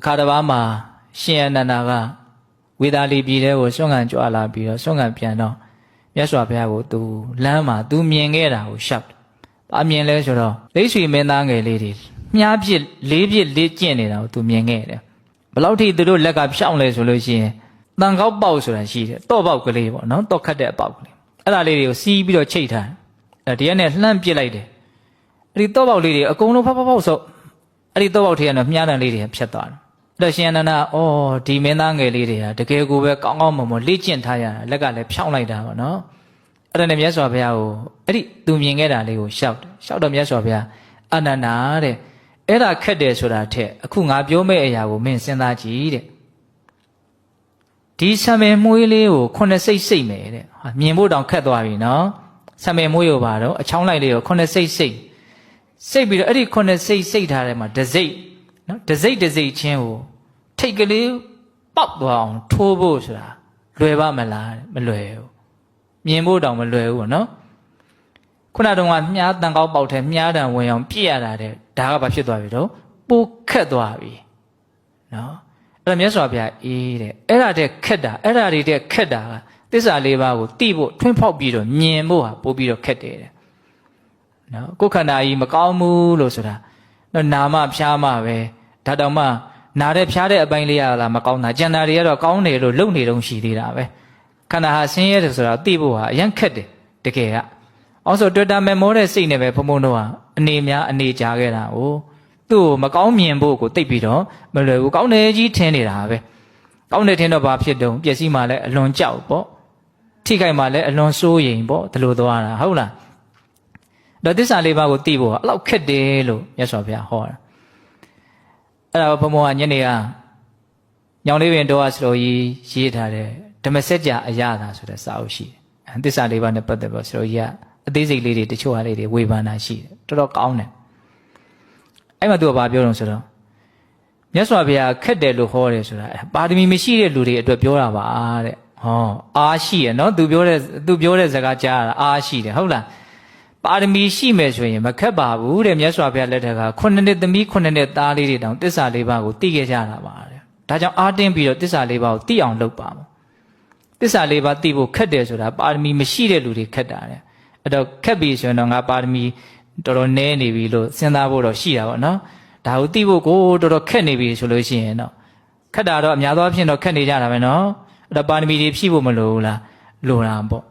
အခါတစ်ပါးမှာရှင်အနန္ဒာကဝေဒာလီပြည်ထဲကိုဆွမ်းခံကြွလာပြီးတော့ဆွမ်းခံပြန်တော့မြတ်စွာဘုရားကိုသူလမ်းမှာသူမြင်ခဲ့တာကိုရှောက်တယ်။ဘာမြင်လဲဆိုတော့လိတ်ဆွေမင်းသားငယ်လေးတွေမြားပြစ်လေးပြစ်လေးကျင့်နေတာကိုသူမြင်ခဲ့တယ်။ဘယ်လောက်ထိသူတို့လက်ကဖြောင်းလဲဆိုလို့ရှိရင်တန်ကောက်ပေါက်ဆိုတာရှိတယ်။တော့ပေါက်ကလေးပေါ့နော်။တော့ခတ်တဲ့အပေါက်ကလေး။အဲ့ဒါလေးတွေကိုစီးပြီးတော့ချိတ်ထားတယ်။အဲ့ဒီကနေလှမ်းပစ်လိုက်တယ်။အဲ့ဒီတော့ပေါက်လေးတွေအကုန်လုံးဖောက်ဖောက်ဖောက်ဆိုအဲ့ဒီတော့ပေါက်ထဲကတော့မြားတန်လေးတွေဖြတ်သွားတယ်။အဲ့ တော့ရှင်အနန္ဒာအော်ဒီမင်းသားငယ်လေးတွေကတကယ်ကိုပဲကောင်းကောင်းမွန်မွန်လေ့ကျင့်ထားရတာလက်ကလည်းဖြောင်းလိုက်တာပေါ့နော်။အဲ့ဒါနဲ့မြတ်စွာဘုရားကိုအဲ့ဒီသူမြင်ခဲ့တာလေးကိုရှောက်တယ်။ရှောက်တော့မြတ်စွာဘုရားအနန္ဒာတဲ့အဲ့ဒါခက်တယ်ဆိုတာထက်အခုငါပြောမယ့်အရာကိုမင်းစဉ်းစားကြည့်တဲ့။ဒီဆံပင်မွေးလေးကိုခုနှစ်စိတ်စိတ်မယ်တဲ့။ဟာမြင်ဖို့တောင်ခက်သွားပြီနော်။ဆံပင်မွေးရောပါတော့အချောင်းလိုက်လေးကိုခုနှစ်စိတ်စိတ်စိတ်ပြီးတော့အဲ့ဒီခုနှစ်စိတ်စိတ်ထားတဲ့မှာဒစိတ်နော်ဒစိတ်ဒစိတ်ချင်းကို ထိတ်ကလေးပေါက်သွားအောင်ထိုးဖို့ဆိုတာလွယ်ပါမလားတဲ့မလွယ်ဘူးမြင်ဖို့တောင်မလွယ်ဘူးပေါ့နော်ခုနတုန်းကမြားတန်ကောက်ပေါက်ထဲမြားတံဝင်အောင်ပြည့်ရတာတဲ့ဒါကဘာဖြစ်သွားပြီတော့ပိုခက်သွားပြီနော်အဲ့ဒါမြတ်စွာဘုရားအေးတဲ့အဲ့ဒါတဲ့ခက်တာအဲ့ဒါတွေတဲ့ခက်တာကသစ္စာလေးပါးကိုတိဖို့ထွန်းဖောက်ပြီးတော့မြင်ဖို့ဟာပို့ပြီးတော့ခက်တယ်တဲ့နော်ကိုယ်ခန္ဓာကြီးမကောင်းဘူးလို့ဆိုတာနော်နာမဖြားမှပဲဒါတောင်မှ နာတဲ့ဖြားတဲ့အပိုင်းလေးရတာမကောင်းတာကျန်တာတွေကတော့ကောင်းတယ်လို့လုံနေတော့ရှိသေးတာပဲခန္ဓာဟာဆင်းရဲတယ်ဆိုတာသိဖို့ဟာအရင်ခက်တယ်တကယ်ကအောင်ဆိုတွေ့တာမဲမောတဲ့စိတ်နဲ့ပဲဘုံဘုံတို့ဟာအနေများအနေကြခဲ့တာ哦သူ့ကိုမကောင်းမြင်ဖို့ကိုသိပြီးတော့မလွယ်ဘူးကောင်းတယ်ကြီးထင်နေတာပဲကောင်းတယ်ထင်တော့ဘာဖြစ်တုံးပျက်စီးမှလည်းအလွန်ကြောက်ပေါ့ထိခိုက်မှလည်းအလွန်စိုးရိမ်ပေါ့ဒီလိုသွားတာဟုတ်လားတော့သစ္စာလေးပါးကိုသိဖို့ကအလောက်ခက်တယ်လို့မြတ်စွာဘုရားဟောတာ အဲ့ဒါဘုံဘုံကညနေကညောင်လေးပင်တော်ကစတော်ကြီးရေးထားတဲ့ဓမ္မစကြာအရသာဆိုတဲ့စာအုပ်ရှိတယ်အဲသစ္စာလေးပါးနဲ့ပတ်သက်ပြီးစတော်ကြီးကအသေးစိတ်လေးတွေတချို့ဟာလေးတွေဝေဖန်တာရှိတယ်တော်တော်ကောင်းတယ်အဲ့မှာသူကဘာပြောတော့ဆိုတော့မြတ်စွာဘုရားခက်တယ်လို့ဟောတယ်ဆိုတာပါရမီမရှိတဲ့လူတွေအတွက်ပြောတာပါတဲ့ဟောအားရှိရနော်သူပြောတဲ့သူပြောတဲ့စကားကြားရတာအားရှိတယ်ဟုတ်လား ပါရမီရှိမယ်ဆိုရင်မခက်ပါဘူးတဲ့မြတ်စွာဘုရားလက်ထက်ကခုနှစ်နှစ်သမီးခုနှစ်နှစ်သားလေးတွေတောင်တစ္ဆာလေးပါးကိုသိခဲ့ကြတာပါတဲ့ဒါကြောင့်အားတင်းပြီးတော့တစ္ဆာလေးပါးကိုသိအောင်လုပ်ပါမယ်တစ္ဆာလေးပါးသိဖို့ခက်တယ်ဆိုတာပါရမီမရှိတဲ့လူတွေခက်တာတဲ့အဲ့တော့ခက်ပြီဆိုရင်တော့ငါပါရမီတော်တော်နည်းနေပြီလို့စဉ်းစားဖို့တော့ရှိတာပေါ့နော်ဒါကိုသိဖို့ကိုတော်တော်ခက်နေပြီဆိုလို့ရှိရင်တော့ခက်တာတော့အများသောအားဖြင့်တော့ခက်နေကြတာပဲနော်အဲ့တော့ပါရမီတွေဖြည့်ဖို့မလိုဘူးလားလိုတာပေါ့